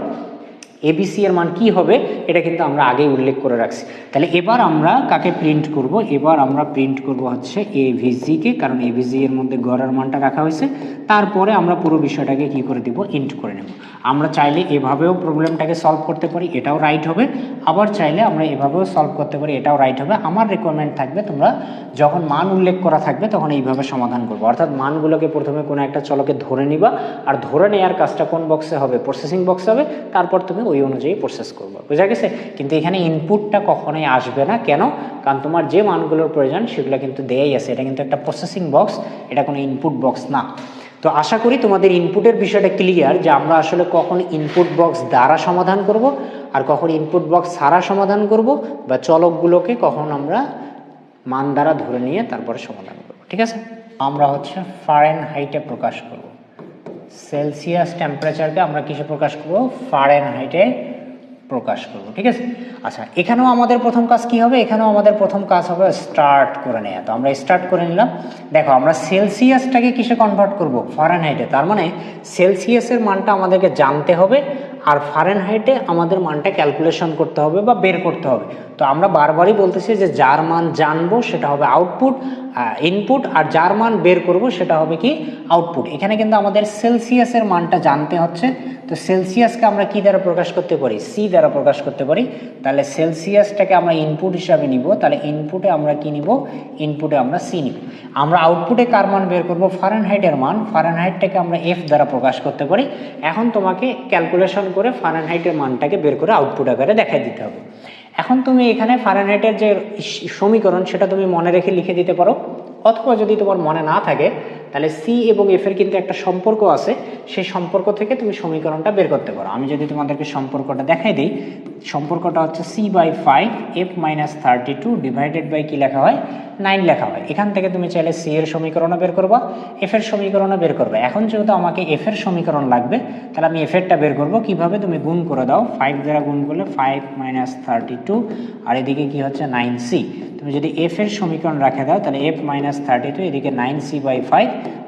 এবিসি এর মান কি হবে, এটা কিন্তু আমরা আগেই উল্লেখ করে রাখছি। তাহলে এবার আমরা কাকে প্রিন্ট করব? এবার আমরা প্রিন্ট করব হচ্ছে এভিজিকে কারণ এভিজি এর মধ্যে গড়ের মানটা রাখা হয়েছে। তারপরে আমরা পুরো বিষয়টাকে কি করে দিব? ইন্ট করে নেব। আমরা চাইলে এভাবেও প্রবলেমটাকে সলভ করতে পারি, এটাও রাইট হবে। আবার চাইলে আমরা এভাবেও সলভ করতে পারি, এটাও রাইট হবে। আমার রেকমেন্ড থাকবে তোমরা যখন মান উল্লেখ করা থাকবে, তখন এইভাবে সমাধান করব। অর্থাৎ মানগুলোকে প্রথমে কোনো একটা চলকে ধরে নিবা, আর ধরে নেওয়ার কাজটা কোন বক্সে হবে? প্রসেসিং বক্সে হবে। তারপর তুমি ওই অনুযায়ী প্রসেস করব। বোঝা গেছে? কিন্তু এখানে ইনপুটটা কখনোই আসবে না। কেন? কারণ তোমার যে মানগুলোর প্রয়োজন, সেগুলো কিন্তু দেয়াই আছে। এটা কিন্তু একটা প্রসেসিং বক্স এটা কোনো ইনপুট বক্স না। তো আশা করি তোমাদের ইনপুটের বিষয়টা ক্লিয়ার যে আমরা আসলে কখন ইনপুট বক্স দ্বারা সমাধান করব, আর কখন ইনপুট বক্স ছাড়া সমাধান করব, বা চলকগুলোকে কখন আমরা মান দ্বারা ধরে নিয়ে তারপরে সমাধান করব। ঠিক আছে? আমরা হচ্ছে ফারেন হাইটে প্রকাশ করব। সেলসিয়াস টেম্পারেচারকে আমরা কিসে প্রকাশ করব? ফারেন হাইটে প্রকাশ করব, ঠিক আছে? আচ্ছা এখানেও আমাদের প্রথম কাজ কি হবে? এখানেও আমাদের প্রথম কাজ হবে স্টার্ট করে নেওয়া তো আমরা স্টার্ট করে নিলাম। দেখো, আমরা সেলসিয়াসটাকে কিসে কনভার্ট করব? ফারেনহাইটে তার মানে সেলসিয়াসের মানটা আমাদেরকে জানতে হবে আর ফারেনহাইটে আমাদের মানটা ক্যালকুলেশন করতে হবে বা বের করতে হবে। তো আমরা বারবারই বলতেছি যে যার মান জানব সেটা হবে আউটপুট ইনপুট আর যার মান বের করব সেটা হবে কি আউটপুট এখানে কিন্তু আমাদের সেলসিয়াসের মানটা জানতে হচ্ছে। তো সেলসিয়াসকে আমরা কি দ্বারা প্রকাশ করতে পারি? সি দ্বারা প্রকাশ করতে পারি। তাহলে সেলসিয়াসটাকে আমরা ইনপুট হিসাবে নিব। তাহলে ইনপুটে আমরা কি নিব? ইনপুটে আমরা সি নিব। আমরা আউটপুটে কার মান বের করব? ফারেনহাইটের মান। ফারেনহাইটটাকে আমরা এফ দ্বারা প্রকাশ করতে পারি। এখন তোমাকে ক্যালকুলেশন করে ফারেনহাইটের মানটাকে বের করে আউটপুট আকারে দেখাই দিতে হবে। এখন তুমি এখানে ফারেনহাইটের যে সমীকরণ, সেটা তুমি মনে রেখে লিখে দিতে পারো। অথবা যদি তোমার মনে না থাকে তাহলে সি এবং এফ এর কিন্তু একটা সম্পর্ক আছে। সেই সম্পর্ক থেকে তুমি সমীকরণটা বের করতে পারো। আমি যদি তোমাদেরকে সম্পর্কটা দেখাই দিই, সম্পর্কটা হচ্ছে C by five F minus thirty two divided by কী লেখা হয়? নাইন লেখা হয়। এখান থেকে তুমি চাইলে সি এর সমীকরণও বের করবা এফ এর সমীকরণও বের করবে। এখন যেহেতু আমাকে এফ এর সমীকরণ লাগবে, তাহলে আমি এফ এরটা বের করব। কীভাবে? তুমি গুণ করে দাও। ফাইভ দ্বারা গুণ করলে ফাইভ মাইনাস থার্টি টু আর এদিকে কি হচ্ছে? নাইন সি তুমি যদি এফ এর সমীকরণ রাখে দাও, তাহলে এফ মাইনাস থার্টি টু এদিকে নাইন সি বাই ফাইভ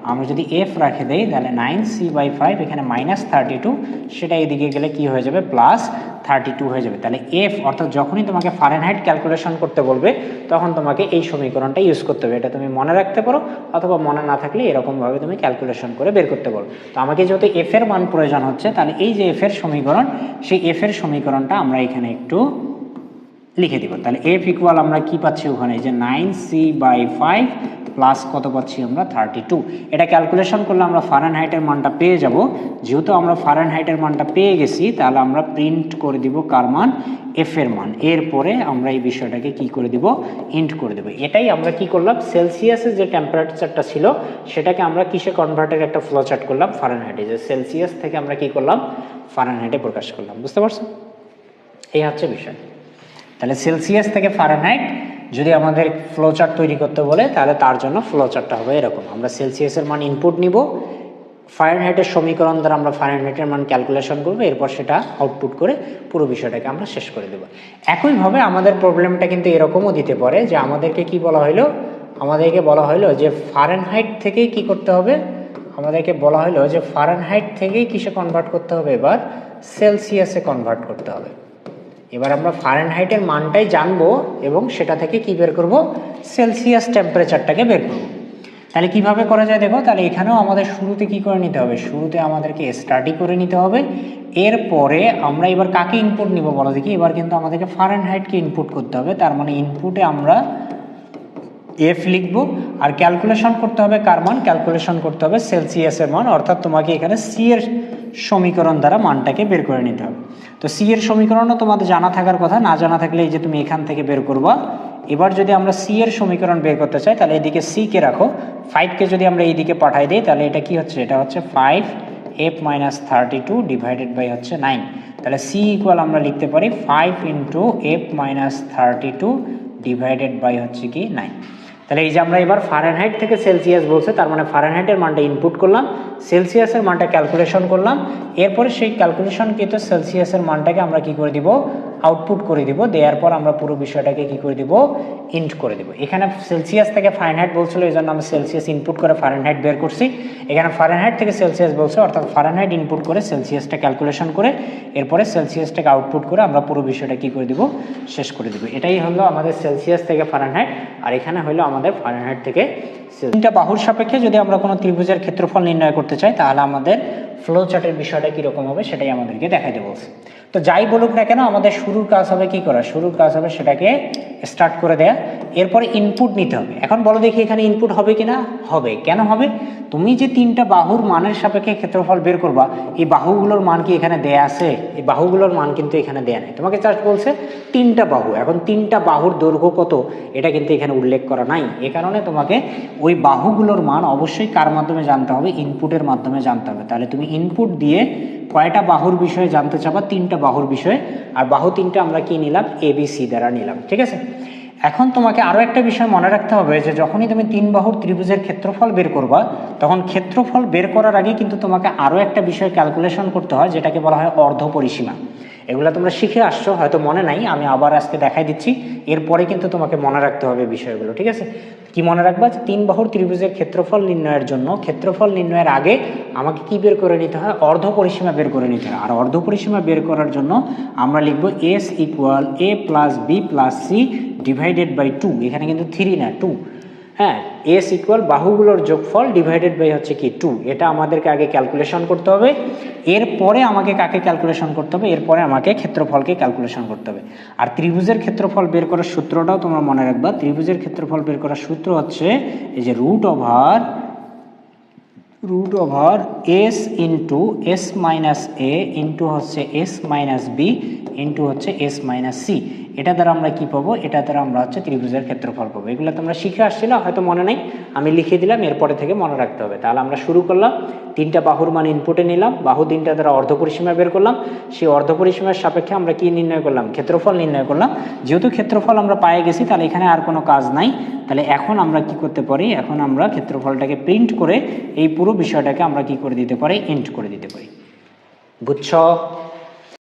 আমরা যদি এফ রাখে দেই, তাহলে নাইন সি বাই ফাইভ এখানে মাইনাস থার্টি টু সেটা এদিকে গেলে কি হয়ে যাবে? প্লাস থার্টি টু হয়ে যাবে। তাহলে এফ অর্থাৎ যখনই তোমাকে ফারেনহাইট ক্যালকুলেশন করতে বলবে, তখন তোমাকে এই সমীকরণটা ইউজ করতে হবে। এটা তুমি মনে রাখতে পারো, অথবা মনে না থাকলে এরকমভাবে তুমি ক্যালকুলেশন করে বের করতে পারো তো আমাকে যেহেতু এফ এর মান প্রয়োজন হচ্ছে, তাহলে এই যে এফ এর সমীকরণ, সেই এফ এর সমীকরণটা আমরা এখানে একটু লিখে দিব। তাহলে এফ ইকুয়াল আমরা কি পাচ্ছি ওখানে? যে nine C by five plus কত পাচ্ছি আমরা? থার্টি টু এটা ক্যালকুলেশন করলে আমরা ফারেন হাইটের মানটা পেয়ে যাব। যেহেতু আমরা ফারেন হাইটের মানটা পেয়ে গেছি, তাহলে আমরা প্রিন্ট করে দিব কার মান? এফ এর মান। এরপরে আমরা এই বিষয়টাকে কি করে দিব? ইন্ট করে দেবো। এটাই আমরা কি করলাম? সেলসিয়াসের যে টেম্পারেচারটা ছিল, সেটাকে আমরা কিসে কনভার্টের একটা ফ্লো চার্ট করলাম? ফারেনহাইটে যে সেলসিয়াস থেকে আমরা কি করলাম? ফারেনহাইটে প্রকাশ করলাম। বুঝতে পারছ? এই হচ্ছে বিষয়। তাহলে সেলসিয়াস থেকে ফারেনহাইট যদি আমাদের ফ্লো চার্ট তৈরি করতে বলে, তাহলে তার জন্য ফ্লো চার্টটা হবে এরকম। আমরা সেলসিয়াসের মান ইনপুট নিব। ফারেনহাইটের সমীকরণ দ্বারা আমরা ফারেনহাইটের মান ক্যালকুলেশন করব, এরপর সেটা আউটপুট করে পুরো বিষয়টাকে আমরা শেষ করে দেবো। একইভাবে আমাদের প্রবলেমটা কিন্তু এরকমও দিতে পারে যে আমাদেরকে কি বলা হলো আমাদেরকে বলা হলো যে ফারেনহাইট থেকেই কি করতে হবে? আমাদেরকে বলা হলো যে ফারেনহাইট থেকেই কিসে কনভার্ট করতে হবে? এবার সেলসিয়াসে কনভার্ট করতে হবে। এবার আমরা ফারেনহাইটের মানটাই জানব এবং সেটা থেকে কি বের করব? সেলসিয়াস টেম্পারেচারটাকে বের করব। তাহলে কীভাবে করা যায় দেখো? তাহলে এখানেও আমাদের শুরুতে কি করে নিতে হবে? শুরুতে আমাদেরকে স্টাডি করে নিতে হবে। এরপরে আমরা এবার কাকে ইনপুট নিব বলো দেখি? এবার কিন্তু আমাদেরকে ফারেনহাইটকে ইনপুট করতে হবে। তার মানে ইনপুটে আমরা এফ লিখব। আর ক্যালকুলেশন করতে হবে কার মান? ক্যালকুলেশন করতে হবে সেলসিয়াসের মান। অর্থাৎ তোমাকে এখানে সি এর সমীকরণ দ্বারা মানটাকে বের করে নিতে হবে। তো সি এর সমীকরণও তোমাদের জানা থাকার কথা, না জানা থাকলে এই যে তুমি এখান থেকে বের করবা। এবার যদি আমরা সি এর সমীকরণ বের করতে চাই, তাহলে এদিকে সি কে রাখো। ফাইভকে যদি আমরা এইদিকে পাঠাই দিই, তাহলে এটা কি হচ্ছে? এটা হচ্ছে five F minus thirty two divided by হচ্ছে নাইন তাহলে সি ইকুয়াল আমরা লিখতে পারি five into F minus thirty two divided by হচ্ছে কি নাইন তাহলে এই যে আমরা এবার ফারেনহাইট থেকে সেলসিয়াস বলছে, তার মানে ফারেনহাইটের মানটা ইনপুট করলাম। সেলসিয়াসের মানটা ক্যালকুলেশন করলাম। এরপরে সেই ক্যালকুলেশনকৃত সেলসিয়াসের মানটাকে আমরা কি করে দিব? আউটপুট করে দিব। দেওয়ার পর আমরা পুরো বিষয়টাকে কি করে দিব? ইন্ট করে দিব। এখানে সেলসিয়াস থেকে ফারেনহাইট বলছিল, এই জন্য আমি সেলসিয়াস ইনপুট করে ফারেনহাইট বের করছি। এখানে ফারেনহাইট থেকে সেলসিয়াস বলছে, অর্থাৎ ফারেনহাইট ইনপুট করে সেলসিয়াসটা ক্যালকুলেশন করে, এরপরে সেলসিয়াসটাকে আউটপুট করে আমরা পুরো বিষয়টা কি করে দিব? শেষ করে দিব। এটাই হলো আমাদের সেলসিয়াস থেকে ফারেনহাইট আর এখানে হলো আমাদের ফারেনহাইট থেকে তিনটা বাহুর সাপেক্ষে যদি আমরা কোনো ত্রিভুজের ক্ষেত্রফল নির্ণয় করতে চাই, তাহলে আমাদের ফ্লো চার্টের বিষয়টা কীরকম হবে সেটাই আমাদেরকে দেখাইতে বলছে। তো যাই বলুক না কেন, আমাদের শুরুর কাজ হবে কি করা? শুরুর কাজ হবে সেটাকে স্টার্ট করে দেয়া। এরপরে ইনপুট নিতে হবে। এখন বলো দেখি এখানে ইনপুট হবে কি না হবে। কেন হবে? তুমি যে তিনটা বাহুর মানের সাপেক্ষে ক্ষেত্রফল বের করবা, এই বাহুগুলোর মান কি এখানে দেয়া আছে? এই বাহুগুলোর মান কিন্তু এখানে দেয়া নেই। তোমাকে জাস্ট বলছে তিনটা বাহু। এখন তিনটা বাহুর দৈর্ঘ্য কত? এটা কিন্তু এখানে উল্লেখ করা নাই। এ কারণে তোমাকে ওই বাহুগুলোর মান অবশ্যই কার মাধ্যমে জানতে হবে? ইনপুটের মাধ্যমে জানতে হবে। তাহলে তুমি ইনপুট দিয়ে কয়টা বাহুর বিষয়ে জানতে চাবা? তিনটা বাহুর বিষয়ে, আর বাহু তিনটা আমরা কি নিলাম? এবিসি দ্বারা নিলাম, ঠিক আছে? এখন তোমাকে আরও একটা বিষয় মনে রাখতে হবে যে যখনই তুমি তিন বাহুর ত্রিভুজের ক্ষেত্রফল বের করবা, তখন ক্ষেত্রফল বের করার আগে কিন্তু তোমাকে আরও একটা বিষয় ক্যালকুলেশন করতে হয়, যেটাকে বলা হয় অর্ধ পরিসীমা এগুলো তোমরা শিখে আসছো, হয়তো মনে নাই, আমি আবার আজকে দেখাই দিচ্ছি। এরপরে কিন্তু তোমাকে মনে রাখতে হবে বিষয়গুলো, ঠিক আছে? কি মনে রাখবা? যে তিন বাহুর ত্রিভুজের ক্ষেত্রফল নির্ণয়ের জন্য, ক্ষেত্রফল নির্ণয়ের আগে আমাকে কি বের করে নিতে হয়? অর্ধ পরিসীমা বের করে নিতে হয়। আর অর্ধ পরিসীমা বের করার জন্য আমরা লিখব S equal A plus B plus C divided by two এখানে কিন্তু থ্রি না টু হ্যাঁ এস ইকুয়াল বাহুগুলোর যোগফল ডিভাইডেড বাই হচ্ছে কি টু এটা আমাদেরকে আগে ক্যালকুলেশন করতে হবে। এরপরে আমাকে কাকে ক্যালকুলেশন করতে হবে? এরপরে আমাকে ক্ষেত্রফলকে ক্যালকুলেশন করতে হবে। আর ত্রিভুজের ক্ষেত্রফল বের করার সূত্রটাও তোমরা মনে রাখবা। ত্রিভুজের ক্ষেত্রফল বের করার সূত্র হচ্ছে এই যে root over root over S into S minus A into হচ্ছে এস মাইনাস বি ইন্টু হচ্ছে এস মাইনাস সি এটা দ্বারা আমরা কি পাবো? এটা দ্বারা আমরা হচ্ছে ত্রিভুজের ক্ষেত্রফল পাবো। এগুলো তোমরা শিখে আসছিল, হয়তো মনে নেই। আমি লিখে দিলাম, এরপরে থেকে মনে রাখতে হবে। তাহলে আমরা শুরু করলাম। তিনটা বাহুর মান ইনপুটে নিলাম। বাহু তিনটা দ্বারা অর্ধ পরিসীমা বের করলাম। সেই অর্ধ পরিসীমার সাপেক্ষে আমরা কি নির্ণয় করলাম? ক্ষেত্রফল নির্ণয় করলাম। যেহেতু ক্ষেত্রফল আমরা পায়ে গেছি, তাহলে এখানে আর কোনো কাজ নাই। তাহলে এখন আমরা কি করতে পারি? এখন আমরা ক্ষেত্রফলটাকে প্রিন্ট করে এই পুরো বিষয়টাকে আমরা কি করে দিতে পারি? ইন্ট করে দিতে পারি। বুঝছ?